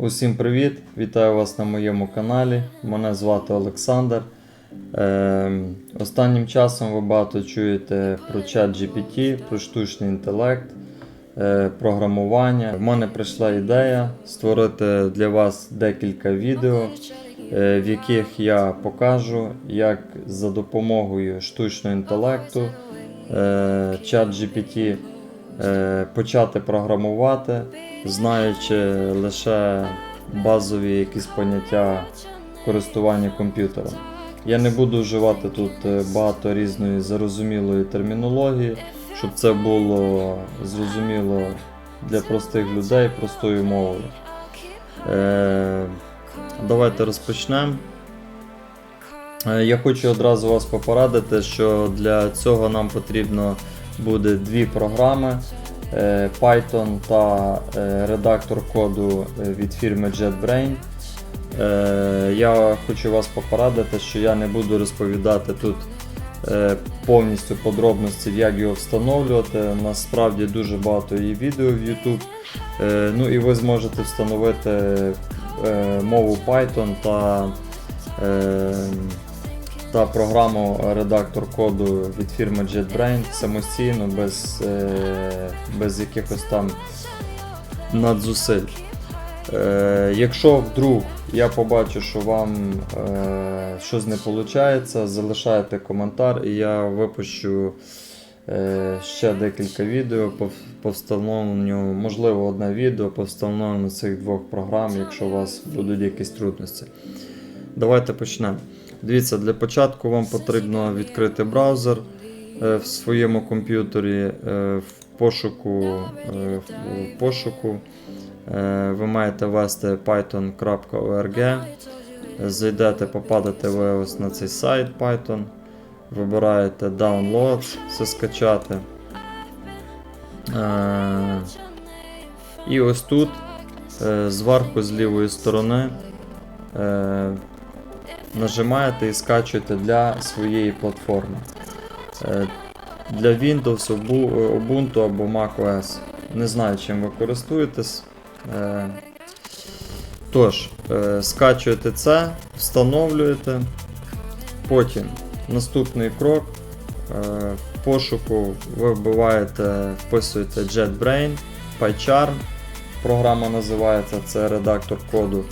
Усім привіт! Вітаю вас на моєму каналі. Мене звати Олександр. Е, останнім часом ви багато чуєте про чат GPT, про штучний інтелект, е, програмування. В мене прийшла ідея створити для вас декілька відео, е, в яких я покажу, як за допомогою штучного інтелекту е, чат GPT е, почати програмувати, знаючи лише базові якісь поняття користування комп'ютером. Я не буду вживати тут е, багато різної зарозумілої термінології, щоб це було зрозуміло для простих людей простою мовою. Е, давайте розпочнемо. Е, Я хочу одразу вас попередити, що для цього нам потрібно буде дві програми Python та е, редактор коду е, від фірми JetBrain. Е, Я хочу вас попередити, що я не буду розповідати тут е, повністю подробності, як його встановлювати. Насправді дуже багато є відео в YouTube. Е, Ну і ви зможете встановити е, мову Python та е, та програму редактор коду від фірми JetBrain самостійно, без, е, без якихось там надзусиль. Е, якщо вдруг я побачу, що вам е, щось не виходить, залишайте коментар і я випущу ще декілька відео по встановленню, можливо, одне відео по встановленню цих двох програм, якщо у вас будуть якісь трудності. Давайте почнемо. Дивіться, для початку вам потрібно відкрити браузер е, в своєму комп'ютері е, в пошуку. е, В пошуку ви маєте ввести python.org. Зайдете, попадете ви ось на цей сайт Python. Вибираєте Downloads, все скачати. І ось тут, зверху з лівої сторони, нажимаєте і скачуєте для своєї платформи. Е, Для Windows, Ubuntu або macOS. Не знаю, чим ви користуєтесь. Е, Тож, е, скачуєте це, встановлюєте. Потім наступний крок. В пошуку ви вбиваєте, вписуєте JetBrain, PyCharm. Програма називається, це редактор коду.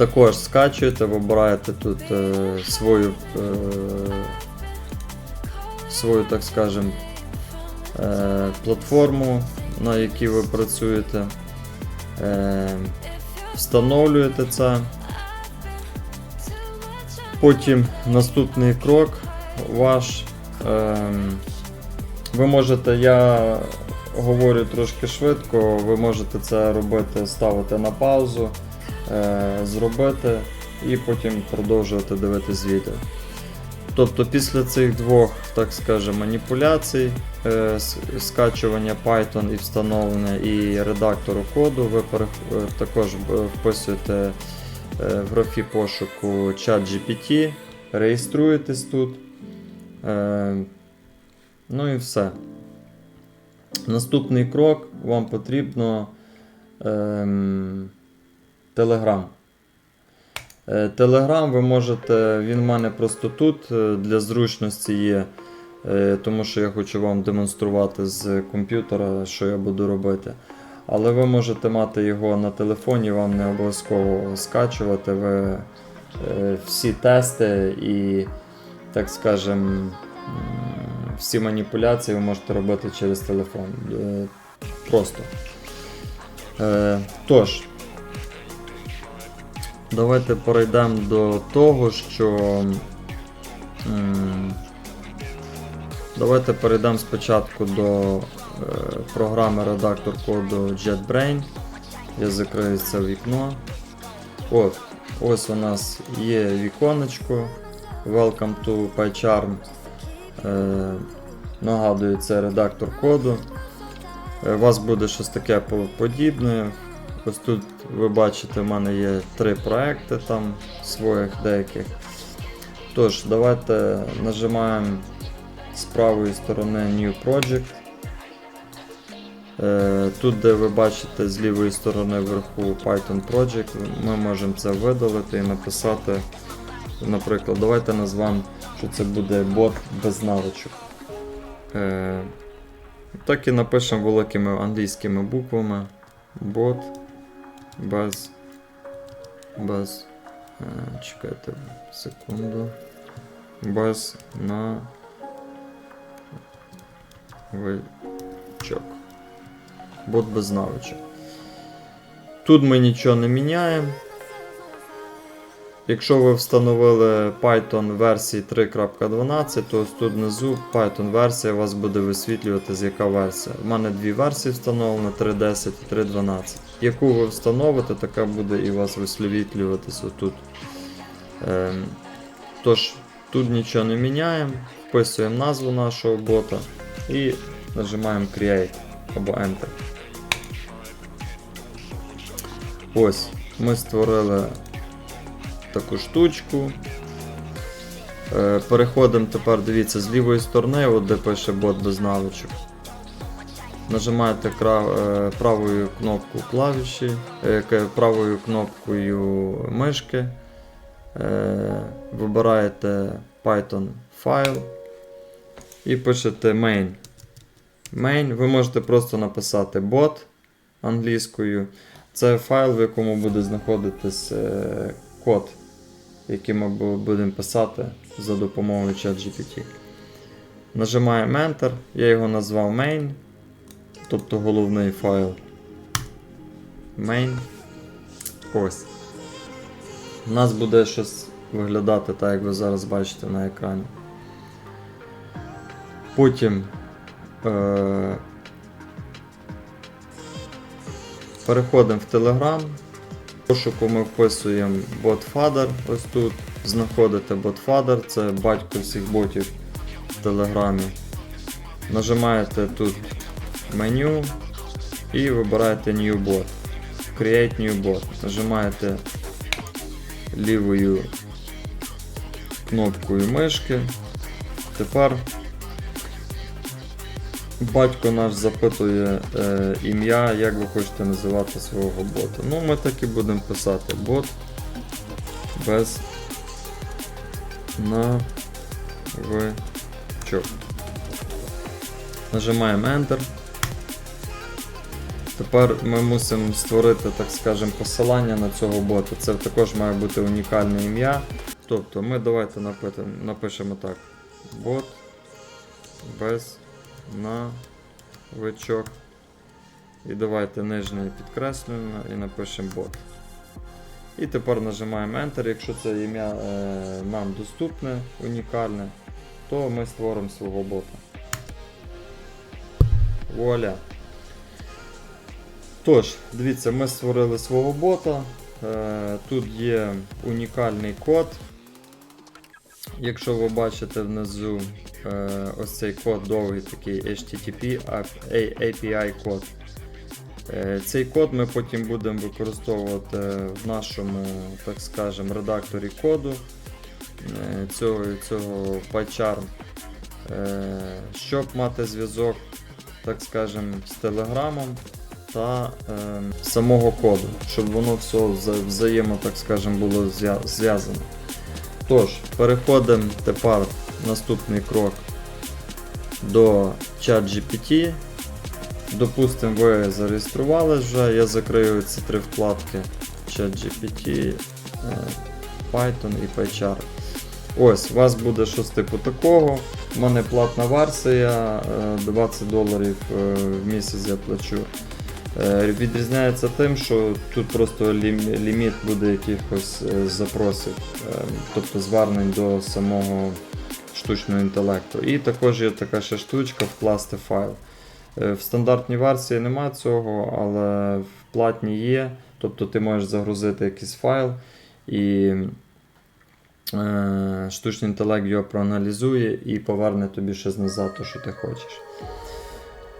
Також скачуєте, вибираєте тут е, свою, е, свою, так скажем, е, платформу, на якій ви працюєте. Е, встановлюєте це. Потім наступний крок ваш. Е, ви можете, я говорю трошки швидко, ви можете це робити, ставити на паузу зробити і потім продовжувати дивитись відео. Тобто після цих двох, так скажемо, маніпуляцій, е, скачування Python і встановлення і редактору коду, ви е, також е, вписуєте е, в графі пошуку ChatGPT, реєструєтесь тут. Е, Ну і все. Наступний крок вам потрібно. Telegram. Телеграм ви можете, він в мене просто тут е, для зручності є, е, тому що я хочу вам демонструвати з комп'ютера, що я буду робити. Але ви можете мати його на телефоні, вам не обов'язково скачувати. Ви е, всі тести і, так скажем, всі маніпуляції ви можете робити через телефон. Просто. Тож, Давайте перейдемо до того, що. Давайте перейдемо спочатку до е, програми редактор коду JetBrain. Я закрию це вікно. От, ось у нас є віконечко. Welcome to PyCharm. Е, нагадую, це редактор коду. Е, У вас буде щось таке подібне. Ось тут ви бачите, в мене є три проекти там своїх деяких. Тож, давайте нажимаємо з правої сторони New Project. Е, Тут, де ви бачите з лівої сторони вверху Python Project, ми можемо це видалити і написати, наприклад, давайте назвемо, що це буде бот без навичок. Е, Так і напишемо великими англійськими буквами. Бот Без. Е, чекайте секунду. Без навичок. Бот без навичок. Тут ми нічого не міняємо. Якщо ви встановили Python версії 3.12, то ось тут внизу Python версія вас буде висвітлювати, з яка версія. У мене дві версії встановлено 3.10 і 3.12. Яку ви встановите, така буде і вас висвітлюватися отут. Ем, тож, тут нічого не міняємо, вписуємо назву нашого бота і нажимаємо Create або Enter. Ось, ми створили таку штучку. Е, Переходимо тепер, дивіться, з лівої сторони, от де пише бот без навичок. Нажимаєте е, правою кнопку клавіші, е, правою кнопкою мишки. Е, Вибираєте Python файл і пишете main. Main. Ви можете просто написати bot англійською. Це файл, в якому буде знаходитись код, який ми будемо писати за допомогою ChatGPT. Нажимаємо Enter, я його назвав main, тобто головний файл. Main. Ось. У нас буде щось виглядати так, як ви зараз бачите на екрані. Потім е- переходимо в Telegram. Пошуку ми вписуємо BotFather. Ось тут знаходите BotFather, це батько всіх ботів в Телеграмі. Нажимаєте тут меню і вибираєте New Bot. Create New Bot. Нажимаєте лівою кнопкою мишки. Тепер батько наш запитує е, ім'я, як ви хочете називати свого бота. Ну, ми так і будемо писати бот без навичок. Нажимаємо Enter. Тепер ми мусимо створити, так скажемо, посилання на цього бота. Це також має бути унікальне ім'я. Тобто ми давайте напитимо, напишемо так. Бот без навичок. І давайте нижнє підкреслюємо і напишемо бот. І тепер нажимаємо Enter. Якщо це ім'я е, нам доступне, унікальне, то ми створимо свого бота. Вуаля. Тож, дивіться, ми створили свого бота. Е, Тут є унікальний код. Якщо ви бачите внизу е, ось цей код довгий такий HTTP API код. Е, Цей код ми потім будемо використовувати в нашому, так скажемо, редакторі коду цього, цього PyCharm, щоб мати зв'язок, так скажемо, з Телеграмом та е, самого коду, щоб воно все взаємо, так скажемо, було зв'язано. Тож, переходимо тепер наступний крок до ChatGPT. Допустимо, ви зареєстрували вже, я закрию ці три вкладки ChatGPT, е, Python і PyCharm. Ось, у вас буде щось типу такого. У мене платна версія, е, 20 доларів е, в місяць я плачу. Е, Відрізняється тим, що тут просто ліміт буде якихось е, запросів, е, тобто звернень до самого штучного інтелекту. І також є така ще штучка вкласти файл. Е, В стандартній версії немає цього, але в платній є. Тобто ти можеш загрузити якийсь файл і штучний інтелект його проаналізує і поверне тобі щось назад, то, що ти хочеш.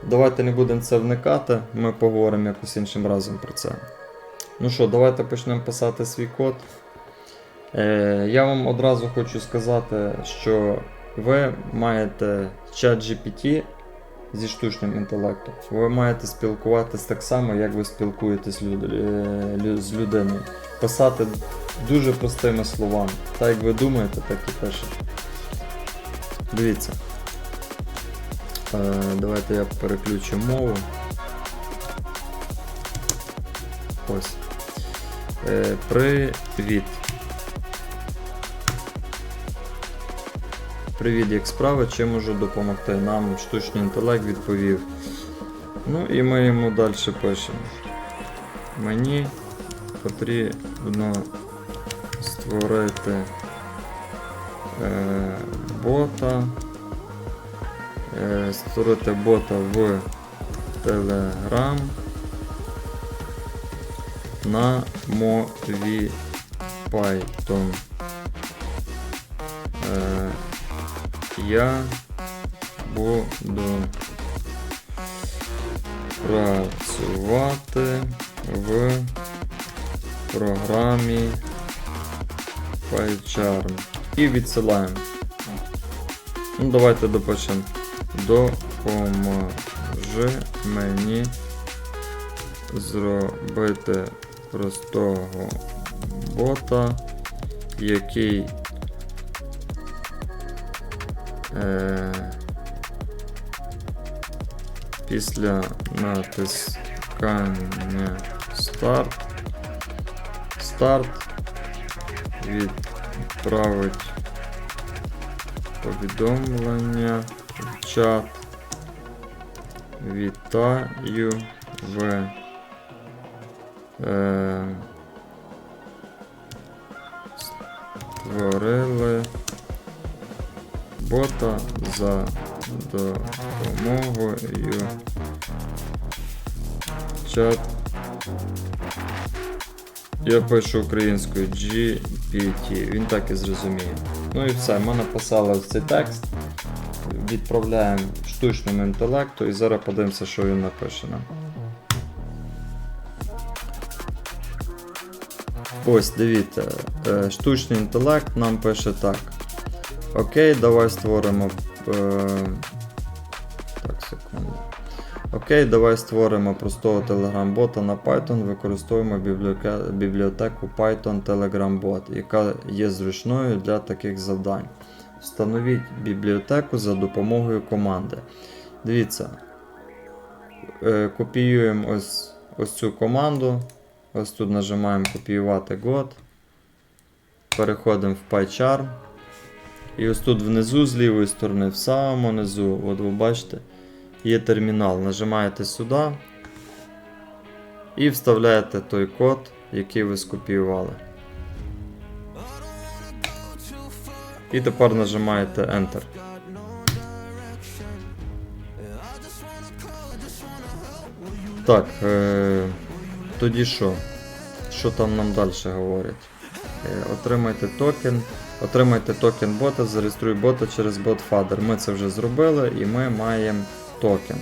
Давайте не будемо це вникати, ми поговоримо якось іншим разом про це. Ну що, давайте почнемо писати свій код. Е, я вам одразу хочу сказати, що ви маєте чат GPT зі штучним інтелектом. Ви маєте спілкуватись так само, як ви спілкуєтесь е, з людиною. Писати дуже простими словами. Так як ви думаєте, так і пишете. Дивіться. Е, давайте я переключу мову. Ось. Е, привіт. Привіт, як справи, чим можу допомогти? Нам штучний інтелект відповів. Ну і ми йому далі пишемо. Мені потрібно створити е, бота. Е, створити бота в Telegram на мові Python. Е, я буду працювати в програмі PyCharm і відсилаємо. Ну, давайте допишемо. Допоможи мені зробити простого бота, який е, після натискання старт старт відправить повідомлення чат. Вітаю в е, створили бота за допомогою чат. Я пишу українською GPT, він так і зрозуміє. Ну і все, ми написали ось цей текст, відправляємо штучному інтелекту і зараз подивимося, що він напише нам. Ось, дивіться, е, штучний інтелект нам пише так. Окей, давай створимо. Е, так, секунду. Окей, давай створимо простого Telegram-бота на Python, використовуємо бібліотеку Python Telegram Bot, яка є зручною для таких завдань. Встановіть бібліотеку за допомогою команди. Дивіться, е, копіюємо ось, ось цю команду. Ось тут нажимаємо копіювати God. Переходимо в PyCharm. І ось тут внизу з лівої сторони, в самому низу, от ви бачите, є термінал. Нажимаєте сюди і вставляєте той код, який ви скопіювали. І тепер нажимаєте Enter. Так, е- тоді що? Що там нам далі говорять? Е, отримайте токен. Отримайте токен бота, зареєструй бота через BotFadder. Ми це вже зробили і ми маємо токен.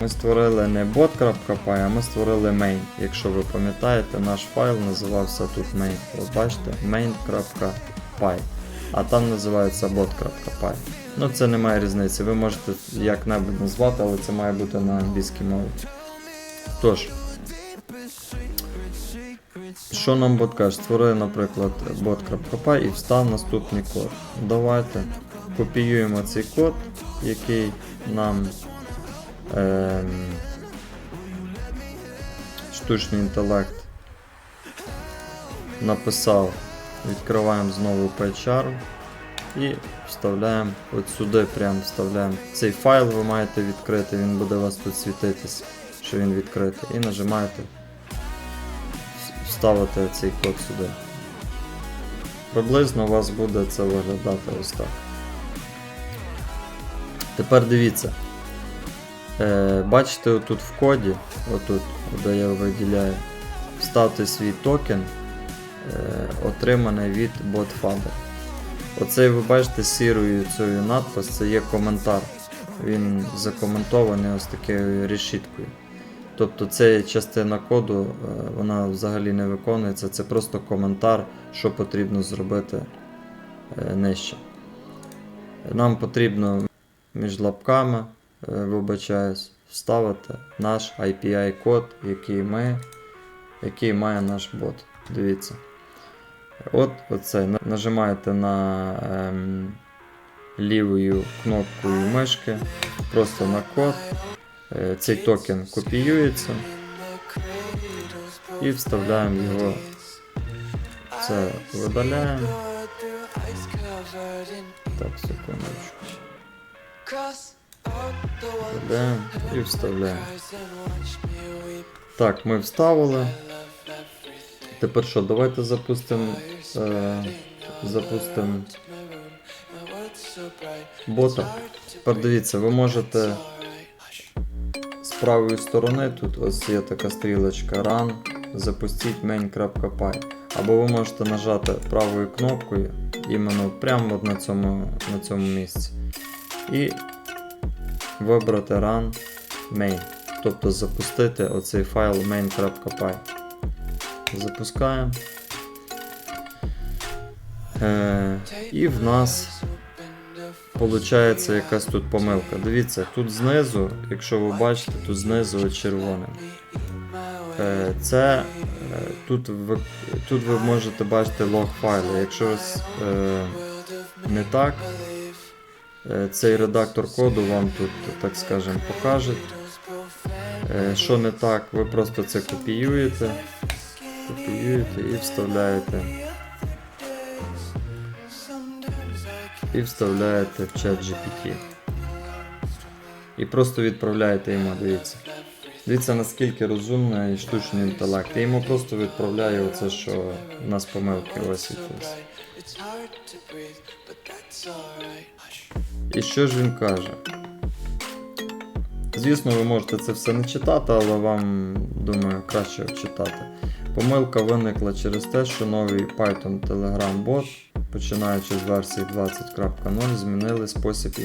Ми створили не bot.py, а ми створили main. Якщо ви пам'ятаєте, наш файл називався тут main. От бачите, main.py. А там називається bot.py. Ну це не має різниці. Ви можете як-небудь назвати, але це має бути на англійській мові. Тож. Що нам бот каже? Створи, наприклад, bot.py і встав наступний код. Давайте копіюємо цей код, який нам ем, штучний інтелект написав. Відкриваємо знову PyCharm і вставляємо от сюди, прямо вставляємо цей файл, ви маєте відкрити, він буде у вас тут світитись, що він відкритий. І нажимаєте вставити цей код сюди. Приблизно у вас буде це виглядати ось так. Тепер дивіться. Е, бачите, отут в коді, отут, де я виділяю, вставте свій токен, е, отриманий від BotFadder. Оцей ви бачите сірою цією надпис, це є коментар. Він закоментований ось такою решіткою. Тобто це частина коду, е, вона взагалі не виконується, це просто коментар, що потрібно зробити е, нижче. Нам потрібно між лапками вибачаюсь, вставити наш IPI-код, який який має наш бот. Дивіться. От оцей. На- Нажимаєте на ем, лівою кнопкою мишки, просто на код. Е, Цей токен копіюється і вставляємо його. Це видаляємо. Так, секундочку. Видаляємо і вставляємо. Так, ми вставили. Тепер що, давайте запустимо. Е, запустимо бота. Тепер дивіться, ви можете з правої сторони тут ось є така стрілочка Run, запустіть main.py. Або ви можете нажати правою кнопкою, іменно прямо от на цьому, на цьому місці. І вибрати Run main. Тобто запустити оцей файл main.py. Запускаємо. Е, і в нас Получається якась тут помилка. Дивіться, тут знизу, якщо ви бачите, тут знизу червоним. Е, Це е, тут ви, тут ви можете бачити лог файли. Якщо е, не так, цей редактор коду вам тут, так скажемо, покаже. Що не так, ви просто це копіюєте, копіюєте і вставляєте. і вставляєте в чат GPT. І просто відправляєте йому, дивіться. Дивіться, наскільки розумний штучний інтелект. Я йому просто відправляю оце, що у нас помилки висвітлились. І що ж він каже? Звісно, ви можете це все не читати, але вам, думаю, краще читати. Помилка виникла через те, що новий Python Telegram бот, починаючи з версії 20.0, змінили спосіб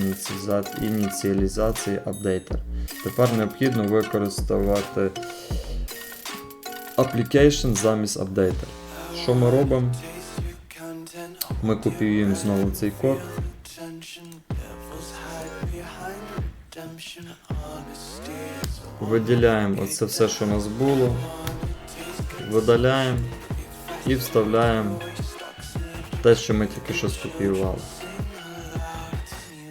ініціалізації апдейтер. Тепер необхідно використовувати application замість апдейтер. Що ми робимо? Ми копіюємо знову цей код. Виділяємо оце все, що у нас було. Видаляємо і вставляємо те, що ми тільки що скопіювали.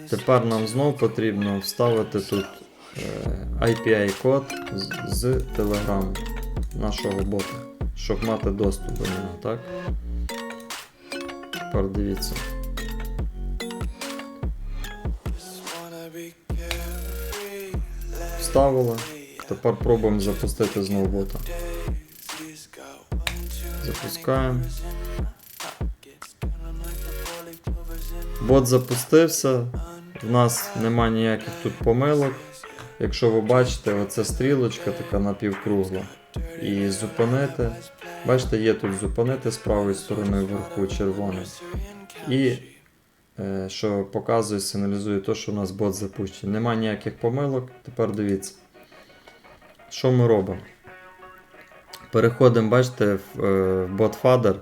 Тепер нам знову потрібно вставити тут е, IPI-код з, Telegram нашого бота, щоб мати доступ до нього, так? Тепер дивіться. Вставили. Тепер пробуємо запустити знову бота. Запускаємо. Бот запустився. В нас нема ніяких тут помилок. Якщо ви бачите, оця стрілочка така напівкругла. І зупинити. Бачите, є тут зупинити з правої сторони вверху червоний. І е, що показує, сигналізує те, що у нас бот запущений. Нема ніяких помилок. Тепер дивіться. Що ми робимо? Переходимо, бачите, в е.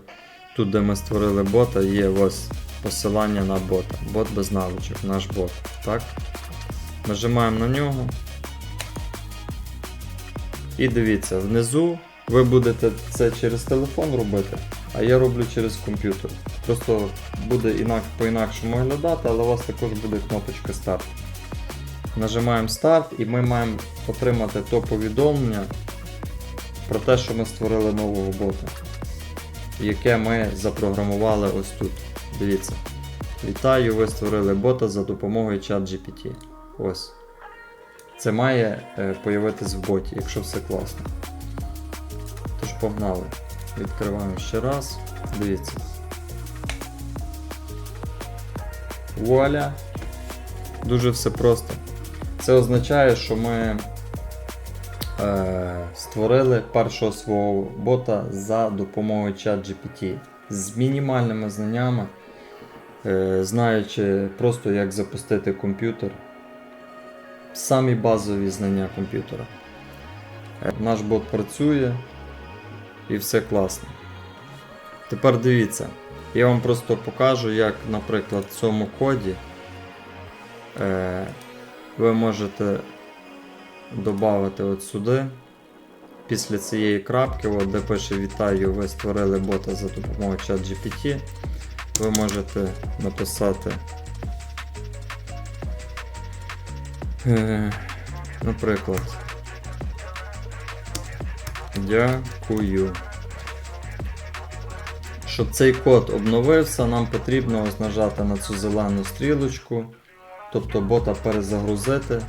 Тут, де ми створили бота, є ось посилання на бота. Бот без навичок, наш бот. Так? Нажимаємо на нього. І дивіться, внизу ви будете це через телефон робити, а я роблю через комп'ютер. Просто буде інак, по-інакшому виглядати, але у вас також буде кнопочка старт. Нажимаємо старт і ми маємо отримати то повідомлення про те, що ми створили нового бота, яке ми запрограмували ось тут. Дивіться. Вітаю, ви створили бота за допомогою ChatGPT. Ось. Це має е, появитись в боті, якщо все класно. Тож погнали. Відкриваємо ще раз. Дивіться. Вуаля. Дуже все просто. Це означає, що ми створили першого свого бота за допомогою ChatGPT з мінімальними знаннями, е, знаючи просто як запустити комп'ютер. Самі базові знання комп'ютера. Е, Наш бот працює і все класно. Тепер дивіться, я вам просто покажу, як, наприклад, в цьому коді е, ви можете додати от сюди. Після цієї крапки, от, де пише Вітаю, ви створили бота за допомогою ChatGPT. Ви можете написати, е, наприклад, Дякую. Щоб цей код обновився, нам потрібно нажати на цю зелену стрілочку, тобто бота перезагрузити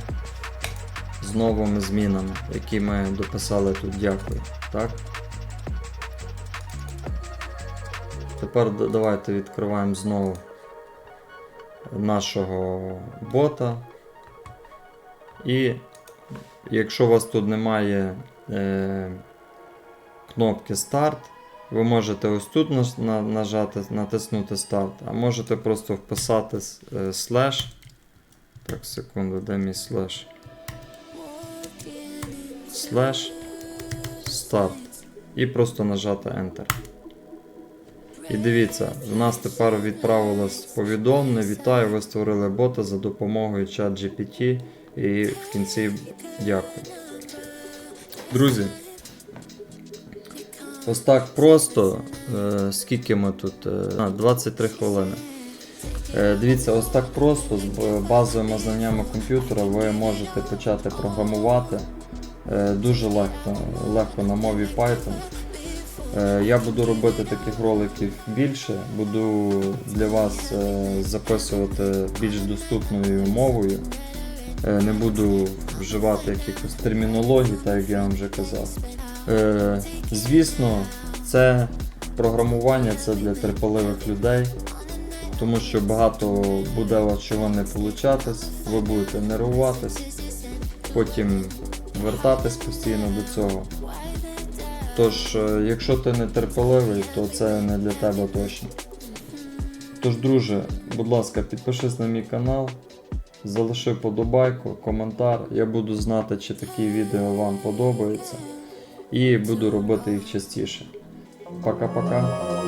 з новими змінами, які ми дописали тут дякую. Так? Тепер давайте відкриваємо знову нашого бота. І якщо у вас тут немає е, кнопки старт, ви можете ось тут наж- на- нажати, натиснути старт, а можете просто вписати е, слеш. Так, секунду, де мій слеш? Слеш старт. І просто нажати Enter. І дивіться, в нас тепер відправилось повідомлення. Вітаю, ви створили бота за допомогою ChatGPT. І в кінці дякую. Друзі, ось так просто. Е, скільки ми тут? Е, 23 хвилини. Е, дивіться, ось так просто з базовими знаннями комп'ютера ви можете почати програмувати е, дуже легко, легко на мові Python. Е, Я буду робити таких роликів більше, буду для вас е, записувати більш доступною мовою. Е, Не буду вживати якихось термінологій, так як я вам вже казав. Е, Звісно, це програмування це для терпеливих людей, тому що багато буде чого не получатись, ви будете нервуватись, потім вертатись постійно до цього. Тож, е, якщо ти не терпеливий, то це не для тебе точно. Тож, друже, будь ласка, підпишись на мій канал, залиши подобайку, коментар. Я буду знати, чи такі відео вам подобаються. І буду робити їх частіше. Пока-пока.